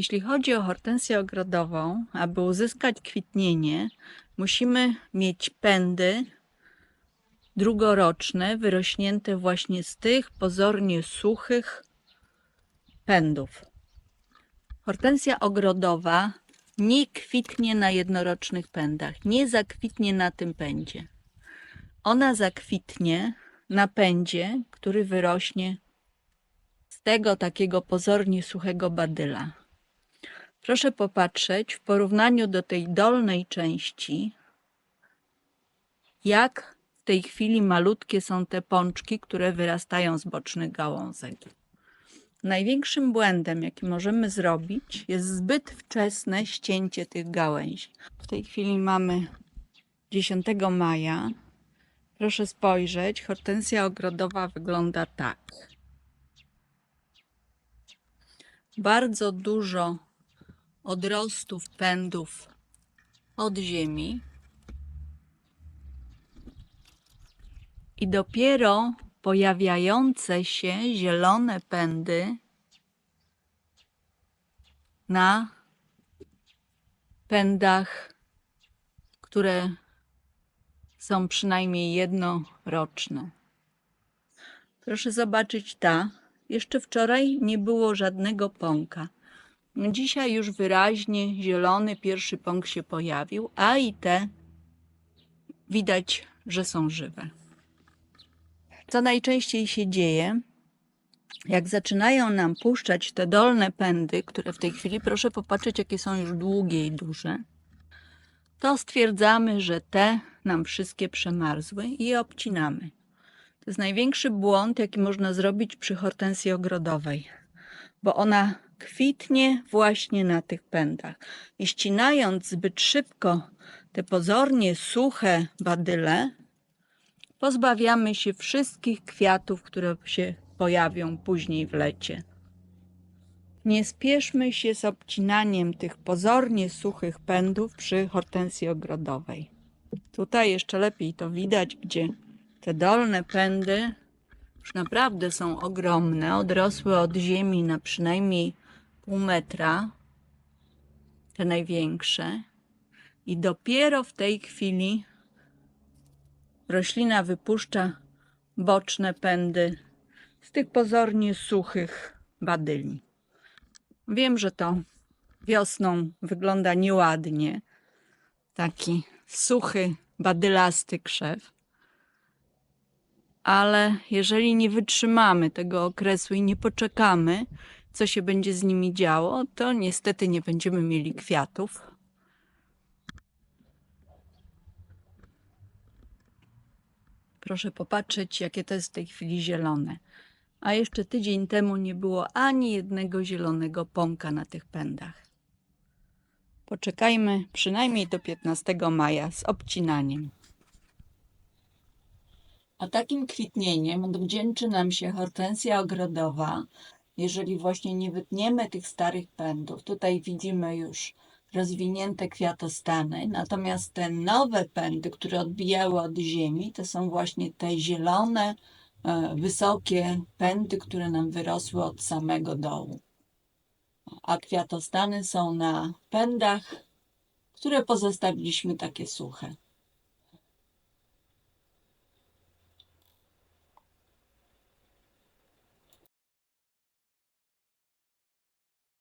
Jeśli chodzi o hortensję ogrodową, aby uzyskać kwitnienie, musimy mieć pędy drugoroczne, wyrośnięte właśnie z tych pozornie suchych pędów. Hortensja ogrodowa nie kwitnie na jednorocznych pędach, nie zakwitnie na tym pędzie. Ona zakwitnie na pędzie, który wyrośnie z tego takiego pozornie suchego badyla. Proszę popatrzeć w porównaniu do tej dolnej części, jak w tej chwili malutkie są te pączki, które wyrastają z bocznych gałązek. Największym błędem, jaki możemy zrobić, jest zbyt wczesne ścięcie tych gałęzi. W tej chwili mamy 10 maja. Proszę spojrzeć, hortensja ogrodowa wygląda tak. Bardzo dużo odrostów pędów od ziemi. I dopiero pojawiające się zielone pędy na pędach, które są przynajmniej jednoroczne. Proszę zobaczyć ta. Jeszcze wczoraj nie było żadnego pąka. Dzisiaj już wyraźnie zielony pierwszy pąk się pojawił, a i te widać, że są żywe. Co najczęściej się dzieje, jak zaczynają nam puszczać te dolne pędy, które w tej chwili, proszę popatrzeć, jakie są już długie i duże, to stwierdzamy, że te nam wszystkie przemarzły i je obcinamy. To jest największy błąd, jaki można zrobić przy hortensji ogrodowej, bo ona kwitnie właśnie na tych pędach. I ścinając zbyt szybko te pozornie suche badyle, pozbawiamy się wszystkich kwiatów, które się pojawią później w lecie. Nie spieszmy się z obcinaniem tych pozornie suchych pędów przy hortensji ogrodowej. Tutaj jeszcze lepiej to widać, gdzie te dolne pędy już naprawdę są ogromne, odrosły od ziemi na przynajmniej pół metra, te największe. I dopiero w tej chwili roślina wypuszcza boczne pędy z tych pozornie suchych badyli. Wiem, że to wiosną wygląda nieładnie. Taki suchy, badylasty krzew. Ale jeżeli nie wytrzymamy tego okresu i nie poczekamy, co się będzie z nimi działo, to niestety nie będziemy mieli kwiatów. Proszę popatrzeć, jakie to jest w tej chwili zielone. A jeszcze tydzień temu nie było ani jednego zielonego pąka na tych pędach. Poczekajmy przynajmniej do 15 maja z obcinaniem. A takim kwitnieniem odwdzięczy nam się hortensja ogrodowa, jeżeli właśnie nie wytniemy tych starych pędów. Tutaj widzimy już rozwinięte kwiatostany, natomiast te nowe pędy, które odbijały od ziemi, to są właśnie te zielone, e, wysokie pędy, które nam wyrosły od samego dołu. A kwiatostany są na pędach, które pozostawiliśmy takie suche.